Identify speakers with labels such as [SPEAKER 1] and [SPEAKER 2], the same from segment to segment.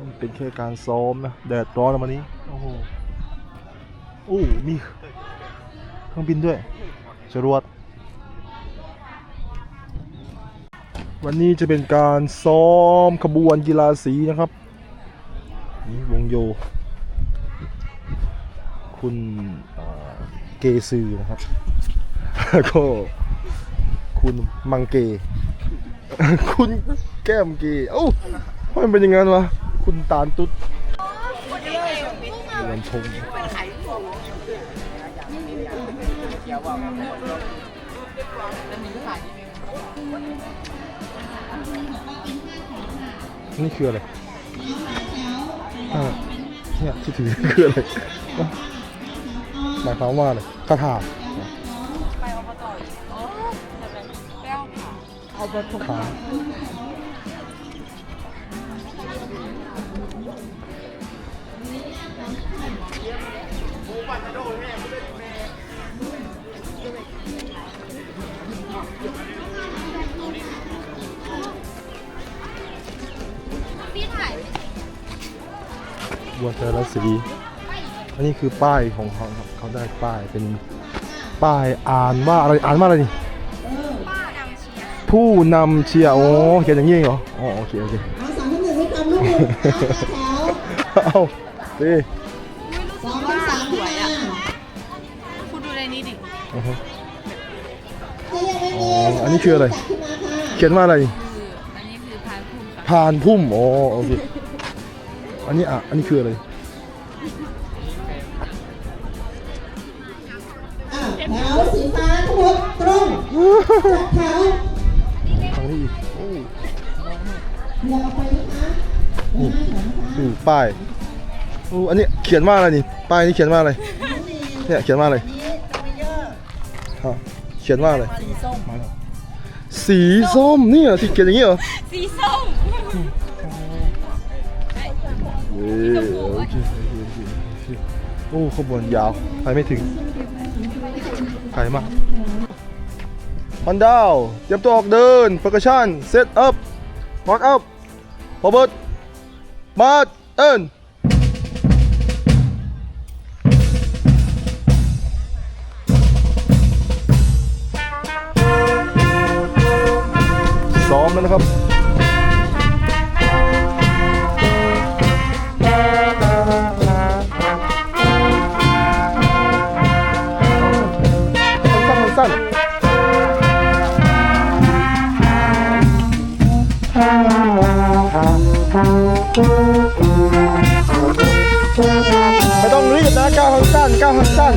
[SPEAKER 1] มันเป็นแค่การซ้อมนะ แดดร้อนวันนี้ โอ้โหโอ้มีเครื่องบินด้วย จรวด วันนี้จะเป็นการซ้อมขบวนกีฬาสีนะครับ นี่วงโย คุณเเกซือนะครับแล้วก็คุณมังเก คุณแก้มเกเอ้าทำไมเป็นอย่างนั้นวะ คุณตาลตุ๊ดวันชงนี่คืออะไรอ่าเนี่ยที่ถือคืออะไรอะหมายความว่าอะไรคาถา
[SPEAKER 2] ไปอบตอ๋อจะเป็นแก้วค่ะ
[SPEAKER 1] คาถ บัวเทอร์สี อันนี้คือป้ายของเขาครับเขาได้ป้ายเป็นป้ายอ่านว่าอะไรอ่านว่าอะไรนี่
[SPEAKER 2] ป้าดำเชียร์
[SPEAKER 1] ผู้นำเชียร์โอ้เขียนอย่างนี้เหรออ๋อโอเคโอเค
[SPEAKER 3] เอาสามท่านหนึ่งให้ความร่วมมือเอาแถว
[SPEAKER 1] เอาดี
[SPEAKER 3] สอง
[SPEAKER 1] อือฮึ
[SPEAKER 3] ถ้ายังไม่
[SPEAKER 1] อ๋
[SPEAKER 3] มี
[SPEAKER 1] ออันนี้คืออะไร
[SPEAKER 3] จัดขึ้นมาค่ะ
[SPEAKER 1] เขียนว่าอะไร
[SPEAKER 2] คืออันนี้คือพานพุ่มค่ะ
[SPEAKER 1] ผ่านพุ่มอ๋อโอเค อันนี้อะ อันนี้คืออะไร
[SPEAKER 3] อะแถวสีฟ้าทั้งหมดตรงจัดแถว
[SPEAKER 1] ทางนี้อีกโอ้
[SPEAKER 3] อย่าออกไปนะคะเดี๋ยวให้ของนะคะ
[SPEAKER 1] ดูป้ายโอ้อันนี้เขียนว่าอะไรนี่ ป้ายนี้เขียนว่าอะไร เนี่ยเขียนว่าอะไร ฮะเขียนว่าอะไร
[SPEAKER 2] สีส้ม
[SPEAKER 1] สีส้มนี่เหรอที่เขียนอย่างนี้เหรอ
[SPEAKER 2] สีส้ม
[SPEAKER 1] เว้ยโอเคโอเคโอเคโอเคโอ้ขบวนยาวไปไม่ถึงไกลมากพันดาวเตรียมตัวออกเดิน p e r c u s s i o n set up walk up forward มาเอิน ซ้อมแล้วนะครับสั้นๆสั้นไม่ต้องรีบนะก้าวสั้นๆก้าวสั้น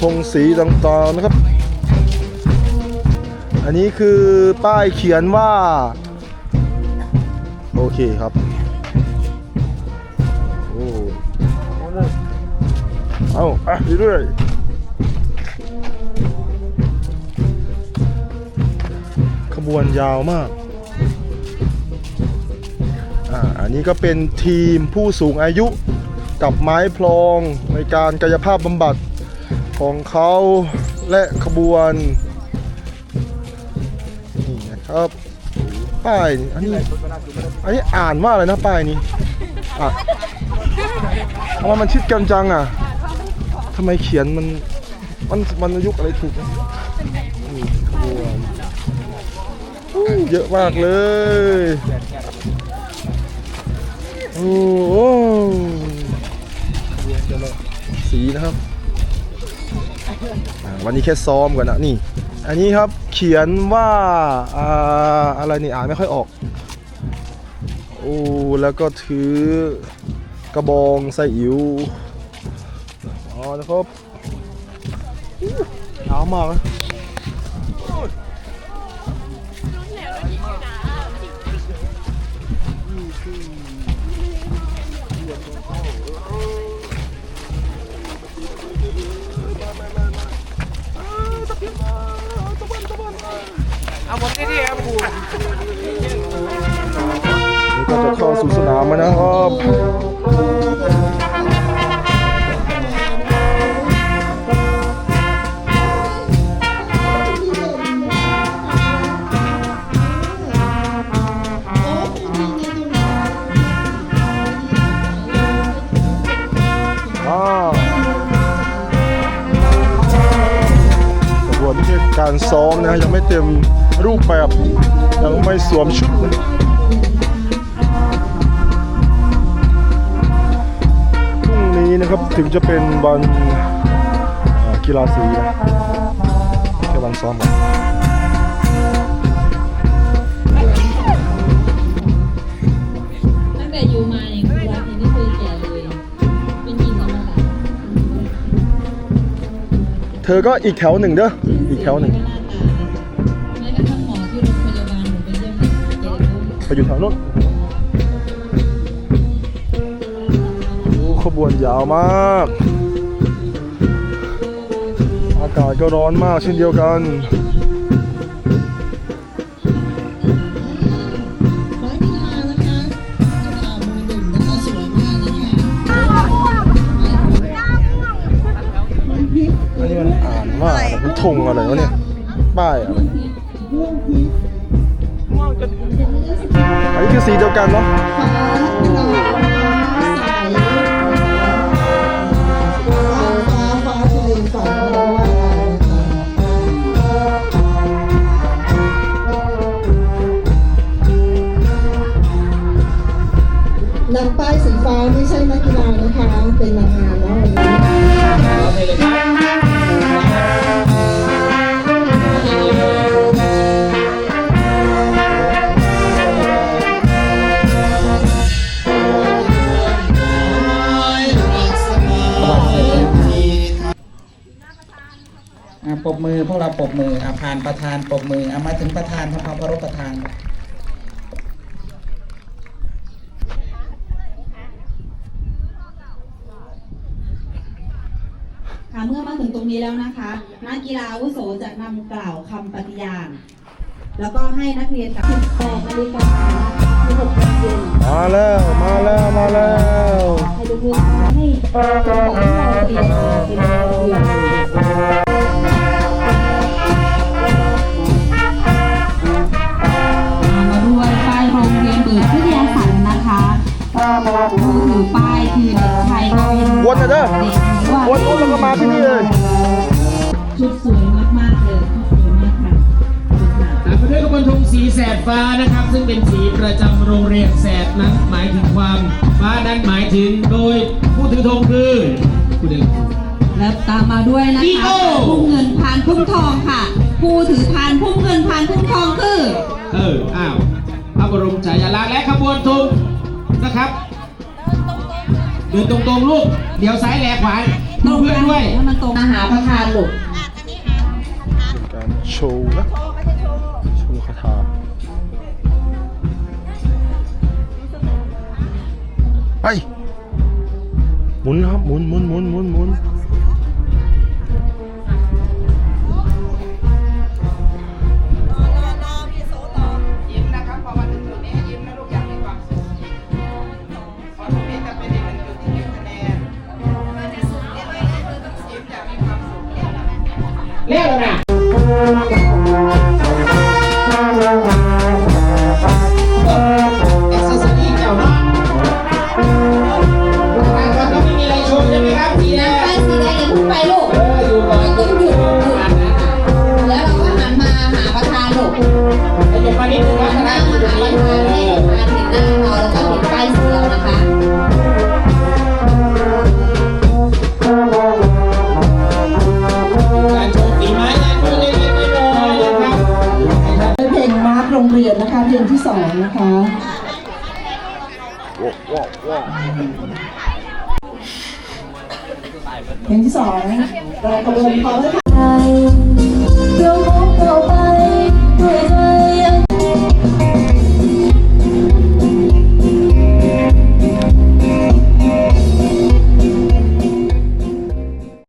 [SPEAKER 1] ขบวนธงสีต่างๆนะครับ อันนี้คือป้ายเขียนว่า โอเคครับโอ้เอาอะเรื่อยขบวนยาวมากอ่าอันนี้ก็เป็นทีมผู้สูงอายุกับไม้พลองในการกายภาพบำบัด ของเขาและขบวน นี่นะครับป้ายอันนี้อันนี้อ่านว่าอะไรนะป้ายนี้อะทำไมมันชิดกันจังอะทำไมเขียนมันมันมันยุกอะไรถูกนี่ขบวนเยอะมากเลยโอ้โหสีนะครับ วันนี้แค่ซ้อมก่อนนะนี่ อันนี้ครับเขียนว่าอ่าอะไรนี่อ่านไม่ค่อยออกโอ้แล้วก็ถือกระบองใส่อิ๋วอ๋อนะครับหนาวมากนะ
[SPEAKER 4] เอาหมดที่ที่ครับครู
[SPEAKER 1] นี่ก็จะเข้าสู่สนามแล้วนะครับการซ้อมนะยังไม่เต็ม รูปแบบยังไม่สวมชุดพรุ่งนี้นะครับถึงจะเป็นวันเอ่อกีฬาสีนะแค่วันซ้อมนะ
[SPEAKER 5] ตั้งแต่อยู่มาเนี่ยคือรักเนี่ยไม่เคยแก่เลยเป็นหญิงอมตะ
[SPEAKER 1] เธอก็อีกแถวหนึ่งเด้ออีกแถวหนึ่ง
[SPEAKER 5] ไป
[SPEAKER 1] อยู่แถวนู้นโอ้ขบวนยาวมาก อากาศก็ร้อนมากเช่นเดียวกัน
[SPEAKER 3] นี่มันนี้มัน
[SPEAKER 1] อ่านว่ามันธงอะไรวะเนี่ย ป้ายอะไร อันนี้คือสีเดียวกันเนาะ
[SPEAKER 3] ฟ้าขนมฟ้าใสฟ้าฟ้าทะเลฝันเราว่าอะไรนะคะนางป้ายสีฟ้าไม่ใช่นักกีฬานะคะ เป็นนางงามนะวันนี้
[SPEAKER 4] ปรบมือพวกเราปรบมืออะผ่านประธานปรบมืออะมาถึงประธานทำความเคารพประธาน
[SPEAKER 6] ค่ะเมื่อมาถึงตรงนี้แล้วนะคะนักกีฬาอาวุโสจะนำกล่าวคำปฏิญาณ แล้วก็ให้นักเรียนกับ18นาฬิกาที่6โมงเย็น
[SPEAKER 1] มาแล้ว มาแล้ว มาแล้ว
[SPEAKER 6] ให้ลูกๆให้จนกว่าที่เราเรียนมาเป็นเดือนเลยมา ด
[SPEAKER 7] ฟ้านะครับ ซึ่งเป็นสีประจำโรงเรียนแสดนั้นหมายถึงความฟ้านั้นหมายถึงโดยผู้ถือธงคือผู้เดิน
[SPEAKER 6] แล้วตามมาด้วยนะ
[SPEAKER 7] อี
[SPEAKER 6] คะ
[SPEAKER 7] โอ
[SPEAKER 6] พุ่มเงินพานพุ่มทองค่ะ ผู้ถือพานพุ่มเงินพานพุ่มทองคือ
[SPEAKER 7] เออ อ้าว พระบรมฉายาลักษณ์และขบวนธงนะครับ เดินตรงๆลูก เดี๋ยวซ้ายแลขวา
[SPEAKER 6] ตรง
[SPEAKER 7] เพื่อนด้วย
[SPEAKER 6] ให้มันตรงมาหาประธานลูก
[SPEAKER 1] การโชว์นะ ไปหมุนครับหมุนหมุนหมุนหมุนหมุน
[SPEAKER 4] เพ
[SPEAKER 7] ลง
[SPEAKER 3] ที่สองเรากระบวนพร้อมแล้วค่ะ